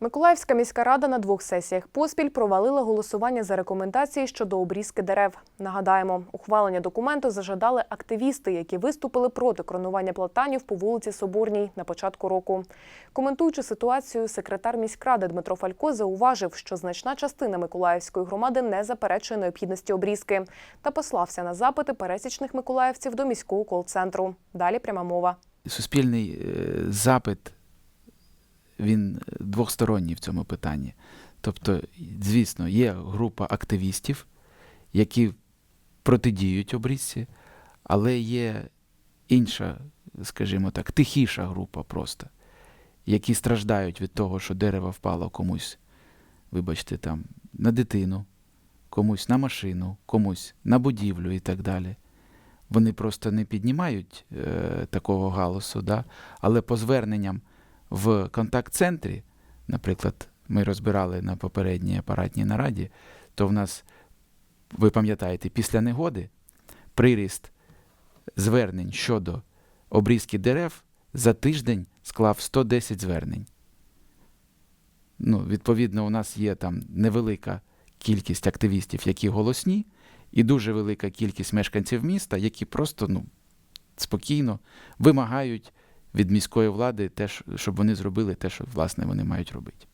Миколаївська міська рада на двох сесіях поспіль провалила голосування за рекомендації щодо обрізки дерев. Нагадаємо, ухвалення документу зажадали активісти, які виступили проти кронування платанів по вулиці Соборній на початку року. Коментуючи ситуацію, секретар міськради Дмитро Фалько зауважив, що значна частина Миколаївської громади не заперечує необхідності обрізки та послався на запити пересічних миколаївців до міського кол-центру. Далі пряма мова. суспільний е, запит він двосторонній в цьому питанні. Тобто, звісно, є група активістів, які протидіють обрізці, але є інша, скажімо так, тихіша група просто, які страждають від того, що дерево впало комусь, вибачте, там, на дитину, комусь на машину, комусь на будівлю і так далі. Вони просто не піднімають е, такого галасу, да? але по зверненням в контакт-центрі, наприклад, ми розбирали на попередній апаратній нараді, то в нас, ви пам'ятаєте, після негоди приріст звернень щодо обрізки дерев за тиждень склав 110 звернень. Ну, відповідно, у нас є там невелика кількість активістів, які голосні, і дуже велика кількість мешканців міста, які просто ну, спокійно вимагають від міської влади те, щоб вони зробили те, що власне вони мають робити.